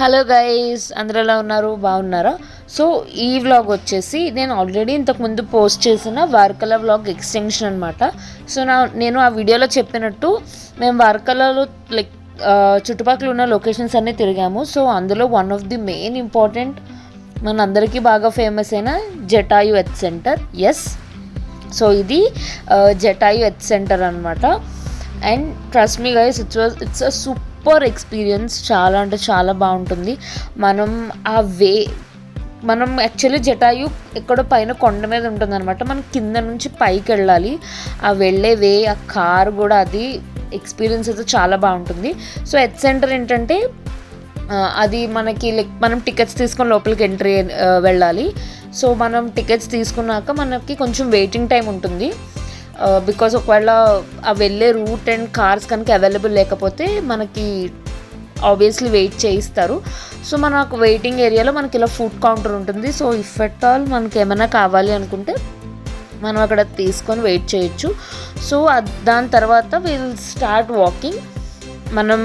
Hello guys అందరూ ఎలా ఉన్నారు? బాగున్నారా? సో ఈ వ్లాగ్ వచ్చేసి నేను ఆల్రెడీ ఇంతకుముందు పోస్ట్ చేసిన వార్కల వ్లాగ్ ఎక్స్టెన్షన్ అనమాట సో నా నేను ఆ వీడియోలో చెప్పినట్టు మేము వార్కలలో లైక్ చుట్టుపక్కల ఉన్న లొకేషన్స్ అన్నీ తిరిగాము. సో అందులో one of the main important మన అందరికీ బాగా ఫేమస్ అయిన Jatayu earth centre yes so ఇది జటాయు ఎత్ సెంటర్ అనమాట and trust me guys it's was it's a super experience చాలా అంటే చాలా బాగుంటుంది. మనం ఆ వే మనం యాక్చువల్లీ జటాయు ఎక్కడో పైన కొండ మీద ఉంటుంది అనమాట మనం కింద నుంచి పైకి వెళ్ళాలి. ఆ వెళ్ళే వే ఆ కార్ కూడా అది ఎక్స్పీరియన్స్ అయితే చాలా బాగుంటుంది. సో ఎత్ సెంటర్ ఏంటంటే అది మనకి లైక్ మనం టికెట్స్ తీసుకొని లోపలికి ఎంట్రీ వెళ్ళాలి. సో మనం టికెట్స్ తీసుకున్నాక మనకి కొంచెం వెయిటింగ్ టైం ఉంటుంది. బికాస్ ఒకవేళ ఆ వెళ్ళే రూట్ అండ్ కార్స్ కనుక అవైలబుల్ లేకపోతే మనకి ఆబ్వియస్లీ వెయిట్ చేయిస్తారు. సో మనకు వెయిటింగ్ ఏరియాలో మనకి ఇలా ఫుడ్ కౌంటర్ ఉంటుంది. సో ఇఫ్ ఎట్ ఆల్ మనకి ఏమైనా కావాలి అనుకుంటే మనం అక్కడ తీసుకొని వెయిట్ చేయొచ్చు. సో దాని తర్వాత విల్ స్టార్ట్ వాకింగ్ మనం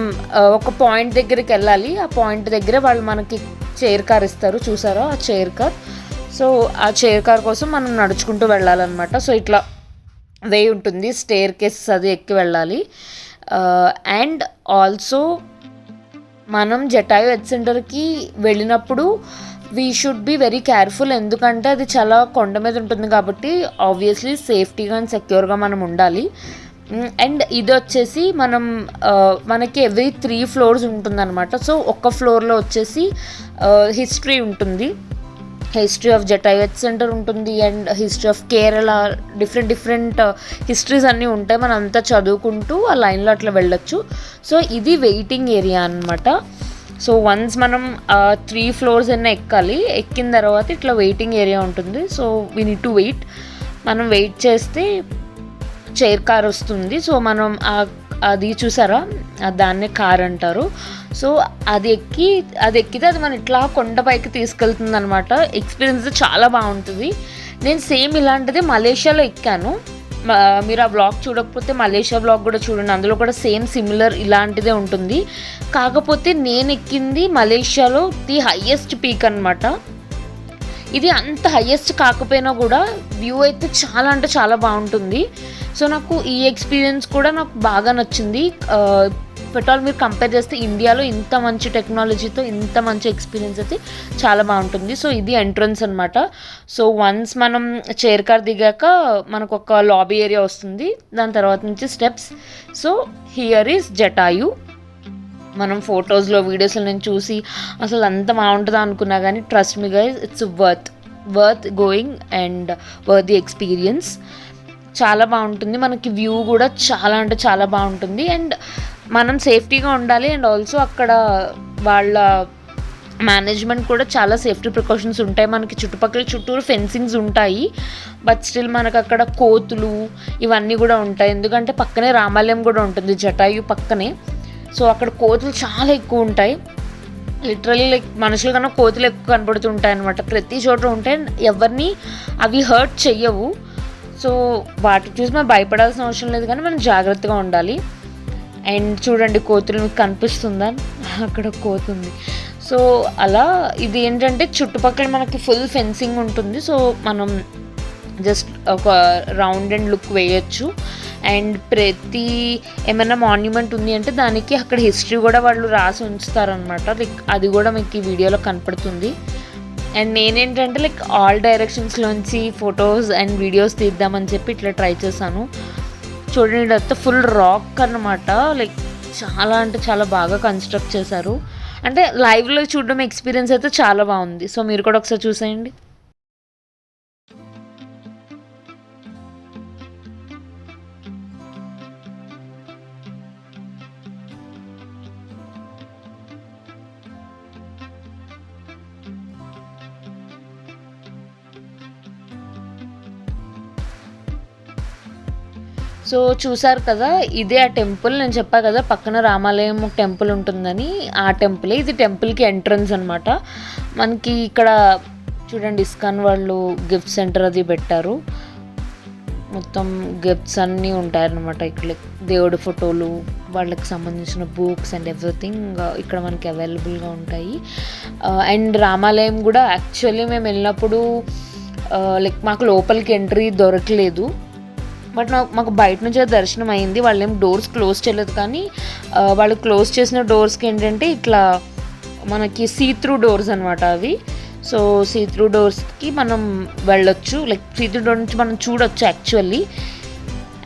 ఒక పాయింట్ దగ్గరికి వెళ్ళాలి. ఆ పాయింట్ దగ్గర వాళ్ళు మనకి చైర్ కార్ ఇస్తారు. చూసారా? ఆ చైర్ కార్ సో ఆ చైర్ కార్ కోసం మనం నడుచుకుంటూ వెళ్ళాలన్నమాట. సో ఇట్లా వే ఉంటుంది. స్టేర్ కేసెస్ అది ఎక్కి వెళ్ళాలి. అండ్ ఆల్సో మనం జటాయు హెడ్ సెంటర్కి వెళ్ళినప్పుడు we should be very careful ఎందుకంటే అది చాలా కొండ మీద ఉంటుంది కాబట్టి ఆబ్వియస్లీ సేఫ్టీగా అండ్ సెక్యూర్గా మనం ఉండాలి. అండ్ ఇది వచ్చేసి మనం మనకి ఎవ్రీ త్రీ ఫ్లోర్స్ ఉంటుందన్నమాట. సో ఒక్క ఫ్లోర్లో వచ్చేసి హిస్టరీ ఉంటుంది. హిస్టరీ ఆఫ్ జటాయత్ సెంటర్ ఉంటుంది and history of Kerala different different uh, histories అన్నీ ఉంటాయి. మనం అంతా చదువుకుంటూ ఆ లైన్లో అట్లా వెళ్ళొచ్చు. సో ఇది వెయిటింగ్ ఏరియా అన్నమాట. సో వన్స్ మనం uh, త్రీ ఫ్లోర్స్ అయినా ఎక్కాలి ఎక్కిన తర్వాత ఇట్లా వెయిటింగ్ ఏరియా ఉంటుంది. So we need to wait మనం వెయిట్ చేస్తే చైర్ కార్ వస్తుంది. సో మనం ఆ- అది చూసారా? దాన్నే కార్ అంటారు. సో అది ఎక్కి అది ఎక్కితే అది మన ఇట్లా కొండపైకి తీసుకెళ్తుంది అనమాట ఎక్స్పీరియన్స్ చాలా బాగుంటుంది. నేను సేమ్ ఇలాంటిది మలేషియాలో ఎక్కాను. మీరు ఆ బ్లాగ్ చూడకపోతే మలేషియా బ్లాగ్ కూడా చూడండి. అందులో కూడా సేమ్ సిమిలర్ ఇలాంటిదే ఉంటుంది. కాకపోతే నేను ఎక్కింది మలేషియాలో ది హయ్యెస్ట్ పీక్ అనమాట ఇది అంత హయ్యెస్ట్ కాకపోయినా కూడా వ్యూ అయితే చాలా అంటే చాలా బాగుంటుంది. సో నాకు ఈ ఎక్స్పీరియన్స్ కూడా నాకు బాగా నచ్చింది. పెట్రోల్ మీరు కంపేర్ చేస్తే ఇండియాలో ఇంత మంచి టెక్నాలజీతో ఇంత మంచి ఎక్స్పీరియన్స్ అయితే చాలా బాగుంటుంది. సో ఇది ఎంట్రన్స్ అనమాట సో వన్స్ మనం చైర్ కార్ దిగాక మనకు ఒక లాబీ ఏరియా వస్తుంది. దాని తర్వాత నుంచి steps so here is Jatayu మనం ఫొటోస్లో వీడియోస్లో నేను చూసి అసలు అంత బాగుంటుందా అనుకున్నా కానీ trust me guys it's worth worth going and worth the experience చాలా బాగుంటుంది. మనకి వ్యూ కూడా చాలా అంటే చాలా బాగుంటుంది. అండ్ మనం సేఫ్టీగా ఉండాలి. అండ్ ఆల్సో అక్కడ వాళ్ళ మేనేజ్మెంట్ కూడా చాలా సేఫ్టీ ప్రికాషన్స్ ఉంటాయి. మనకి చుట్టుపక్కల చుట్టూరు ఫెన్సింగ్స్ ఉంటాయి. బట్ స్టిల్ మనకు అక్కడ కోతులు ఇవన్నీ కూడా ఉంటాయి. ఎందుకంటే పక్కనే రామాలయం కూడా ఉంటుంది. జటాయు పక్కనే. సో అక్కడ కోతులు చాలా ఎక్కువ ఉంటాయి. లిటరల్లీ లైక్ మనుషుల కన్నా కోతులు ఎక్కువ కనబడుతుంటాయి అనమాట ప్రతి చోట ఉంటే ఎవరిని అవి హర్ట్ చెయ్యవు. సో వాటి చూసి మనం భయపడాల్సిన అవసరం లేదు కానీ మనం జాగ్రత్తగా ఉండాలి. అండ్ చూడండి కోతులు మీకు కనిపిస్తుందా? అక్కడ కోతుంది సో అలా ఇది ఏంటంటే చుట్టుపక్కల మనకి ఫుల్ ఫెన్సింగ్ ఉంటుంది. సో మనం జస్ట్ ఒక రౌండ్ అండ్ లుక్ వేయచ్చు. అండ్ ప్రతి ఏమైనా మాన్యుమెంట్ ఉంది అంటే దానికి అక్కడ హిస్టరీ కూడా వాళ్ళు రాసి ఉంచుతారనమాట లైక్ అది కూడా మీకు ఈ వీడియోలో కనపడుతుంది. అండ్ నేనేంటంటే లైక్ ఆల్ డైరెక్షన్స్లోంచి ఫొటోస్ అండ్ వీడియోస్ తీద్దామని చెప్పి ఇట్లా ట్రై చేశాను. చూడండి ఇదంతా ఫుల్ రాక్ అన్నమాట. లైక్ చాలా అంటే చాలా బాగా కన్స్ట్రక్ట్ చేశారు. అంటే లైవ్లో చూడడం ఎక్స్పీరియన్స్ అయితే చాలా బాగుంది. సో మీరు కూడా ఒకసారి చూసేయండి. సో చూసారు కదా ఇదే ఆ టెంపుల్ నేను చెప్పా కదా పక్కన రామాలయం టెంపుల్ ఉంటుందని ఆ టెంపులే ఇది టెంపుల్కి ఎంట్రన్స్ అనమాట మనకి ఇక్కడ చూడండి ఇస్కాన్ వాళ్ళు గిఫ్ట్ సెంటర్ అది పెట్టారు. మొత్తం గిఫ్ట్స్ అన్నీ ఉంటాయన్నమాట ఇక్కడ దేవుడి ఫోటోలు వాళ్ళకి సంబంధించిన బుక్స్ అండ్ ఎవ్రీథింగ్ ఇక్కడ మనకి అవైలబుల్గా ఉంటాయి. అండ్ రామాలయం కూడా యాక్చువల్లీ మేము వెళ్ళినప్పుడు లైక్ మాకు లోపలికి ఎంట్రీ దొరకలేదు. బట్ మాకు బయట నుంచే దర్శనం అయింది. వాళ్ళు ఏం డోర్స్ క్లోజ్ చేయలేదు. కానీ వాళ్ళు క్లోజ్ చేసిన డోర్స్కి ఏంటంటే ఇట్లా మనకి సీ త్రూ డోర్స్ అనమాట అవి. సో సీ త్రూ డోర్స్కి మనం వెళ్ళొచ్చు. లైక్ సీ త్రూ డోర్ నుంచి మనం చూడొచ్చు యాక్చువల్లీ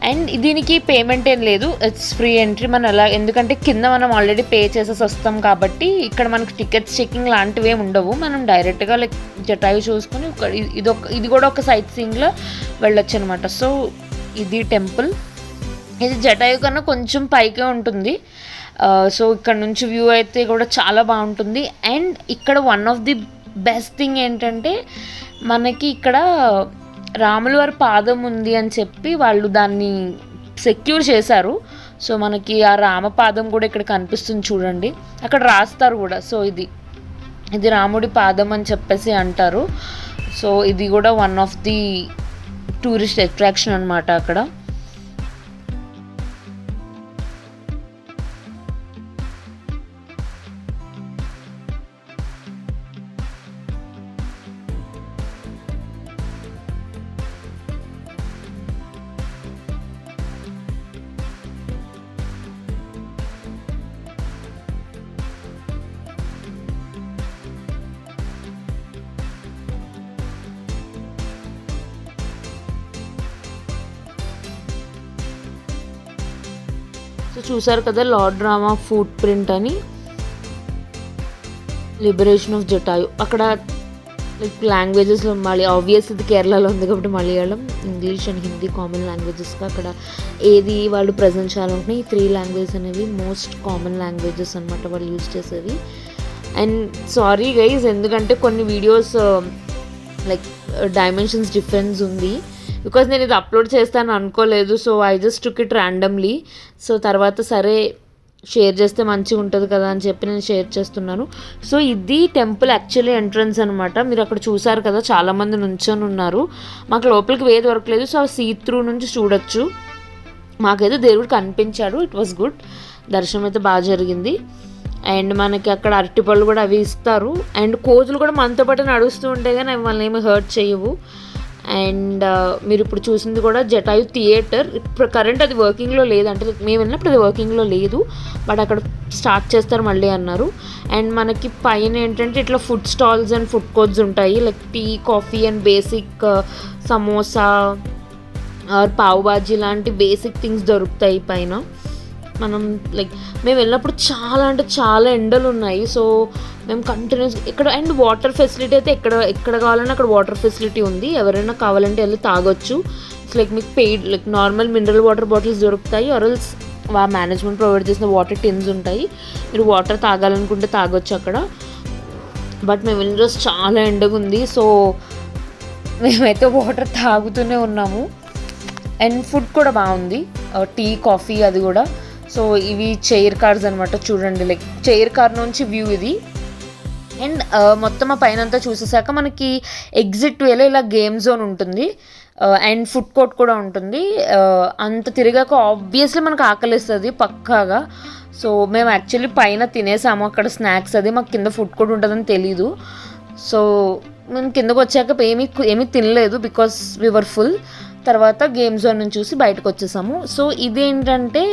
అండ్ దీనికి పేమెంట్ ఏం లేదు. ఇట్స్ ఫ్రీ ఎంట్రీ మనం ఎలా ఎందుకంటే కింద మనం ఆల్రెడీ పే చేసేసి వస్తాం కాబట్టి ఇక్కడ మనకి టికెట్స్ చెకింగ్ లాంటివి ఏమి ఉండవు. మనం డైరెక్ట్గా లైక్ జటాయు చూసుకొని ఇది ఒక ఇది కూడా ఒక సైట్ సీయింగ్లో వెళ్ళొచ్చు అనమాట సో ఇది టెంపుల్. ఇది జటాయు కన్నా కొంచెం పైకే ఉంటుంది. సో ఇక్కడ నుంచి వ్యూ అయితే కూడా చాలా బాగుంటుంది. అండ్ ఇక్కడ one of the best thing ఏంటంటే మనకి ఇక్కడ రాముల వారి పాదం ఉంది అని చెప్పి వాళ్ళు దాన్ని సెక్యూర్ చేశారు. సో మనకి ఆ రామపాదం కూడా ఇక్కడ కనిపిస్తుంది చూడండి. అక్కడ రాస్తారు కూడా. సో ఇది ఇది రాముడి పాదం అని చెప్పేసి అంటారు. సో ఇది కూడా one of the tourist attraction అనమాట అక్కడ. చూసారు కదా లార్డ్ డ్రామా ఫుట్ ప్రింట్ అని? లిబరేషన్ ఆఫ్ జటాయు అక్కడ లైక్ లాంగ్వేజెస్లో మళ్ళీ ఆబ్వియస్ ఇది కేరళలో ఉంది కాబట్టి Malayalam English and Hindi common లాంగ్వేజెస్గా అక్కడ ఏది వాళ్ళు ప్రజెంట్ చేయాలనుకుంటే ఈ త్రీ లాంగ్వేజెస్ అనేవి మోస్ట్ కామన్ లాంగ్వేజెస్ అనమాట వాళ్ళు యూజ్ చేసేవి. అండ్ సారీ గైజ్ ఎందుకంటే కొన్ని వీడియోస్ లైక్ డైమెన్షన్స్ డిఫరెన్స్ ఉంది. బికాజ్ నేను ఇది అప్లోడ్ చేస్తాను అనుకోలేదు so I just took it randomly so తర్వాత సరే షేర్ చేస్తే మంచిగా ఉంటుంది కదా అని చెప్పి నేను షేర్ చేస్తున్నాను. సో ఇది టెంపుల్ యాక్చువల్లీ ఎంట్రన్స్ అనమాట మీరు అక్కడ చూసారు కదా చాలామంది నుంచొని ఉన్నారు. మాకు లోపలికి వేది దొరకలేదు సో సీ త్రూ నుంచి చూడొచ్చు. మాకైతే దేవుడు కనిపించాడు ఇట్ వాస్ గుడ్ దర్శనం అయితే బాగా జరిగింది. అండ్ మనకి అక్కడ అరటిపళ్ళు కూడా అవి ఇస్తారు. అండ్ కోతులు కూడా మనతో పాటు నడుస్తూ ఉంటే కానీ అవి వాళ్ళని ఏమి హర్ట్ చేయవు. అండ్ మీరు ఇప్పుడు చూసింది కూడా జటాయు థియేటర్. ఇప్పుడు కరెంట్ అది వర్కింగ్లో లేదంటే మేము వెళ్ళినప్పుడు అది వర్కింగ్లో లేదు. బట్ అక్కడ స్టార్ట్ చేస్తారు మళ్ళీ అన్నారు. అండ్ మనకి పైన ఏంటంటే ఇట్లా food stalls and food courts ఉంటాయి. Like tea coffee and basic samosa or pav bhaji లాంటి బేసిక్ థింగ్స్ దొరుకుతాయి పైన. మనం లైక్ మేము వెళ్ళినప్పుడు చాలా అంటే చాలా ఎండలు ఉన్నాయి. సో మేము కంటిన్యూస్ ఇక్కడ అండ్ వాటర్ ఫెసిలిటీ అయితే ఎక్కడ ఎక్కడ కావాలన్నా అక్కడ వాటర్ ఫెసిలిటీ ఉంది. ఎవరైనా కావాలంటే వెళ్ళి తాగొచ్చు. ఇట్స్ లైక్ మీకు paid like normal mineral water bottles దొరుకుతాయి. ఆర్ఎల్స్ వా మేనేజ్మెంట్ ప్రొవైడ్ చేసిన వాటర్ టిన్స్ ఉంటాయి. మీరు వాటర్ తాగాలనుకుంటే తాగొచ్చు అక్కడ. బట్ మేము వెళ్ళిన రోజు చాలా ఎండగా ఉంది. సో మేమైతే వాటర్ తాగుతూనే ఉన్నాము. అండ్ ఫుడ్ కూడా బాగుంది. Uh, టీ కాఫీ అది కూడా. సో ఇవి చైర్ కార్స్ అనమాట చూడండి లైక్ చైర్ కార్ నుంచి వ్యూ ఇది. అండ్ మొత్తం ఆ పైన అంతా చూసేసాక మనకి ఎగ్జిట్ వేలో ఇలా గేమ్ జోన్ ఉంటుంది. అండ్ ఫుడ్ కోర్ట్ కూడా ఉంటుంది. అంత తిరిగాక ఆబ్వియస్లీ మనకు ఆకలిస్తుంది పక్కాగా. సో మేము యాక్చువల్లీ పైన తినేసాము అక్కడ స్నాక్స్ అది మాకు కింద ఫుడ్ కోర్ట్ ఉంటుందని తెలీదు. సో మేము కిందకు వచ్చాక ఏమీ ఏమీ తినలేదు బికాస్ వివర్ ఫుల్ తర్వాత గేమ్ జోన్ నుంచి చూసి బయటకు వచ్చేసాము. సో ఇదేంటంటే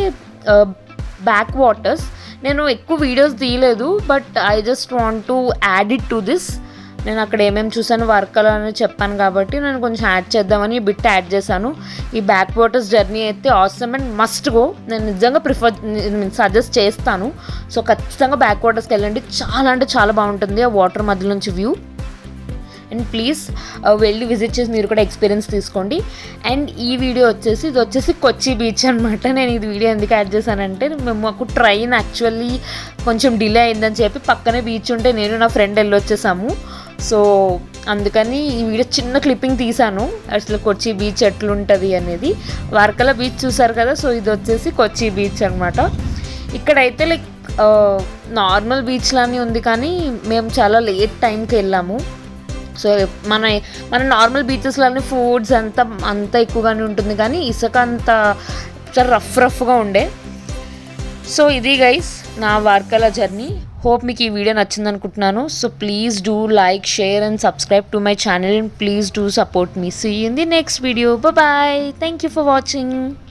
బ్యాక్ వాటర్స్ నేను ఎక్కువ వీడియోస్ తీయలేదు but I just want to add it to this నేను అక్కడ ఏమేమి చూసాను వర్కలు అని చెప్పాను కాబట్టి నేను కొంచెం యాడ్ చేద్దామని బిట్ యాడ్ చేశాను. ఈ బ్యాక్ వాటర్స్ జర్నీ అయితే ఆసమ్ అండ్ మస్ట్ గో నేను నిజంగా ప్రిఫర్ సజెస్ట్ చేస్తాను. సో ఖచ్చితంగా బ్యాక్ వాటర్స్కి వెళ్ళండి. చాలా అంటే చాలా బాగుంటుంది ఆ వాటర్ మధ్య నుంచి వ్యూ అండ్ ప్లీజ్ వెళ్ళి విజిట్ చేసి మీరు కూడా ఎక్స్పీరియన్స్ తీసుకోండి. అండ్ ఈ వీడియో వచ్చేసి ఇది వచ్చేసి కొచ్చి బీచ్ అనమాట నేను ఇది వీడియో ఎందుకు యాడ్ చేశానంటే మేము మాకు ట్రైన్ యాక్చువల్లీ కొంచెం డిలే అయిందని చెప్పి పక్కనే బీచ్ ఉంటే నేను నా ఫ్రెండ్ వెళ్ళి వచ్చేసాము సో అందుకని ఈ వీడియో చిన్న క్లిప్పింగ్ తీశాను. అసలు కొచ్చి బీచ్ ఎట్లుంటుంది అనేది. వార్కల బీచ్ చూసారు కదా సో ఇది వచ్చేసి కొచ్చి బీచ్ అనమాట ఇక్కడైతే లైక్ నార్మల్ బీచ్ లానే ఉంది కానీ మేము చాలా లేట్ టైంకి వెళ్ళాము. సో మన మన నార్మల్ బీచెస్లోనే ఫుడ్స్ అంతా అంత ఎక్కువగానే ఉంటుంది కానీ ఇసుక అంత చాలా రఫ్ రఫ్గా ఉండే. సో ఇది గైస్ నా వార్కల జర్నీ హోప్ మీకు ఈ వీడియో నచ్చింది అనుకుంటున్నాను so please do like share and subscribe to my channel and please do support me see in the next video bye thank you for watching